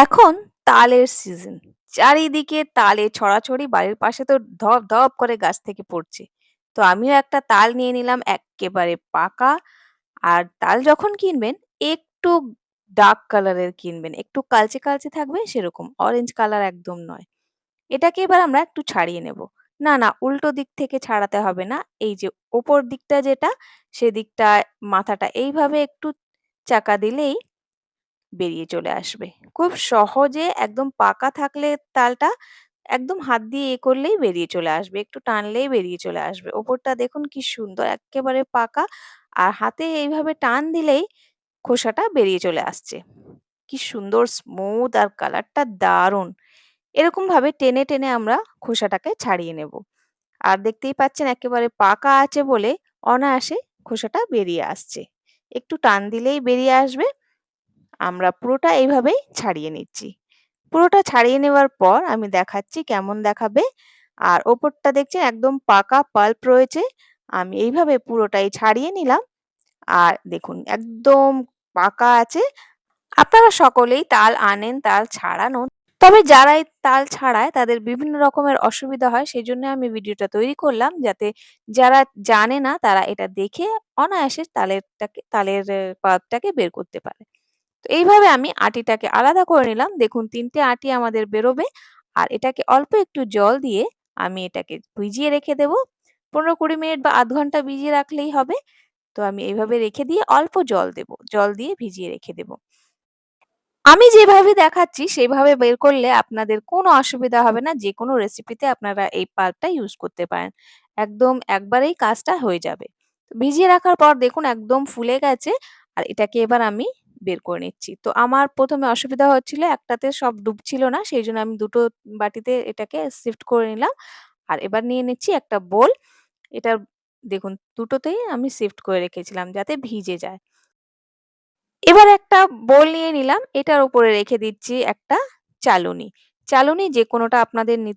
এখন তালের সিজন। চারিদিকে তালে ছড়াছড়ি, বাড়ির পাশে তো ধপ, ধপ করে গাছ থেকে পড়ছে। তো আমিও একটা তাল নিয়ে নিলাম এক্কেবারে পাকা। আর তাল যখন কিনবেন একটু ডার্ক কালারের কিনবেন। একটু কালচে, কালচে থাকবে সেরকম। অরেঞ্জ কালার একদম নয়। এটাকে এবার আমরা একটু ছাড়িয়ে নেব। না, না উল্টো দিক থেকে ছাড়াতে হবে না। এই যে ওপর দিকটা যেটা, সেদিকটায় মাথাটা এইভাবে একটু চাকা দিলেই বেরিয়ে চলে আসবে। খুব সহজে একদম পাকা থাকলে তালটা একদম হাত দিয়ে এ করলেই বেরিয়ে চলে আসবে। একটু টানলেই বেরিয়ে চলে আসবে। ওপরটা দেখুন কি সুন্দর এক্কেবারে পাকা। আর হাতে এইভাবে টান দিলেই খোসাটা বেরিয়ে চলে আসছে। কি সুন্দর স্মুথ আর কালারটা দারুণ! এরকমভাবে টেনে, টেনে আমরা খোসাটাকে ছাড়িয়ে নেব। আর দেখতেই পাচ্ছেন একেবারে পাকা আছে বলে অনায়াসে খোসাটা বেরিয়ে আসছে। একটু টান দিলেই বেরিয়ে আসবে। আমরা পুরোটা এইভাবেই ছাড়িয়ে নিচ্ছি। পুরোটা ছাড়িয়ে নেওয়ার পর আমি দেখাচ্ছি কেমন দেখাবে। আর ওপরটা দেখছেন একদম পাকা পাল্প রয়েছে। আমি এইভাবে পুরোটাই ছাড়িয়ে নিলাম। আর দেখুন একদম পাকা আছে। আপনারা সকলেই তাল আনেন, তাল ছাড়ানো। তবে যারা এই তাল ছাড়ায় তাদের বিভিন্ন রকমের অসুবিধা হয়। সেজন্য আমি ভিডিওটা তৈরি করলাম যাতে যারা জানে না তারা এটা দেখে অনায়াসে তালেরটাকে তালের পাল্পটাকে বের করতে পারে। তো এইভাবে আমি আটিটাকে আলাদা করে নিলাম। দেখুন ৩ টে আটি আমাদের বেরোবে। আর এটাকে অল্প একটু জল দিয়ে আমি এটাকে ভিজিয়ে রেখে দেব। ১৫-২০ মিনিট বা আধ ঘণ্টা ভিজিয়ে রাখলেই হবে। তো আমি এইভাবে রেখে দিয়ে অল্প জল দেব। জল দিয়ে ভিজিয়ে রেখে দেব। আমি যেভাবে দেখাচ্ছি, সেভাবে বের করলে আপনাদের কোনো অসুবিধা হবে না। যে কোনো রেসিপিতে আপনারা এই পাল্পটা ইউজ করতে পারেন। একদম একবারেই কাজটা হয়ে যাবে। ভিজিয়ে রাখার পর দেখুন, একদম ফুলে গেছে। আর এটাকে এবার আমি বের করে নিচ্ছি। তো আমার ১ম এ অসুবিধা হচ্ছিল একটাতে সব ডুবছিল না। সেইজন্য আমি দুটো বাটিতে এটাকে শিফট করে নিলাম। আর এবার নিয়ে নিচ্ছি একটা বোল। এটা দেখুন দুটোতেই আমি শিফট করে রেখেছিলাম যাতে ভিজে যায়। এবার একটা বোল নিয়ে নিলাম। এটার উপরে রেখে দিচ্ছি একটা চালুনি। চালুনি যেকোনোটা আপনাদের নি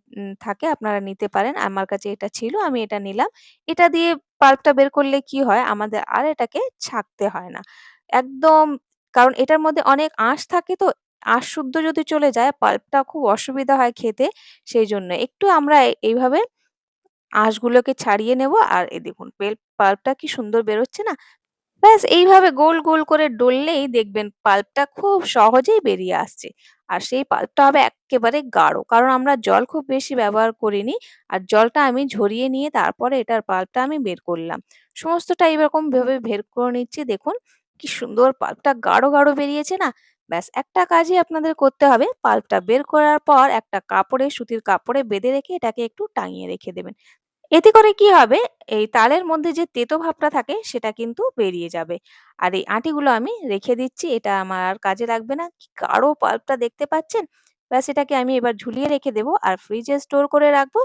থাকে আপনারা নিতে পারেন। আমার কাছে এটা ছিল, আমি এটা নিলাম। এটা দিয়ে পাল্পটা বের করলে কি হয়, আমাদের আর এটাকে ছাঁকতে হয় না। একদম কারণ এটার মধ্যে অনেক আঁশ থাকে তো, আঁশ শুদ্ধ যদি চলে যায় পাল্পটা খুব অসুবিধা হয় খেতে। সেই জন্য একটু আমরা এইভাবে আঁশগুলোকে ছাড়িয়ে নেব। আর এই দেখুন পেল পাল্পটা কি সুন্দর বেরোচ্ছে না? ব্যাস এইভাবে গোল, গোল করে ডললেই দেখবেন পাল্পটা খুব সহজেই বেরিয়ে আসছে। আর সেই পাল্পটা হবে একেবারে গাঢ়। কারণ আমরা জল খুব বেশি ব্যবহার করিনি। আর জলটা আমি ঝরিয়ে নিয়ে তারপরে এটার পাল্পটা আমি বের করলাম। সমস্তটা এইরকম ভাবে বের করে নিচ্ছি দেখুন কি সুন্দর পাল্পটা গাঢ়, গাঢ় বেরিয়েছে না? ব্যাস একটা কাজই আপনাদের করতে হবে। পাল্পটা বের করার পর একটা কাপড়ে সুতির কাপড়ে বেঁধে রেখে এটাকে একটু টাঙিয়ে রেখে দেবেন। এতে করে কি হবে এই তালের মধ্যে যে তেতো ভাবটা থাকে সেটা কিন্তু বেরিয়ে যাবে। আর এই আটিগুলো আমি রেখে দিচ্ছি। এটা আমার আর কাজে লাগবে না। কি গাঢ় পাল্পটা দেখতে পাচ্ছেন? ব্যাস এটাকে আমি এবার ঝুলিয়ে রেখে দেব আর ফ্রিজে স্টোর করে রাখব।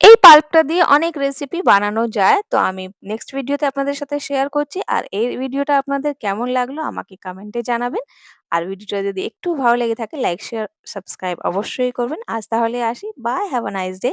এই পাল্পটা দিয়ে অনেক রেসিপি বানানো যায়। তো আমি নেক্সট ভিডিওতে আপনাদের সাথে শেয়ার করছি। আর এই ভিডিওটা আপনাদের কেমন লাগল আমাকে কমেন্টে জানাবেন। আর ভিডিওটা যদি একটু ভালো লেগে থাকে লাইক, শেয়ার, সাবস্ক্রাইব অবশ্যই করবেন। আজ তাহলে আসি। Bye, have a nice day.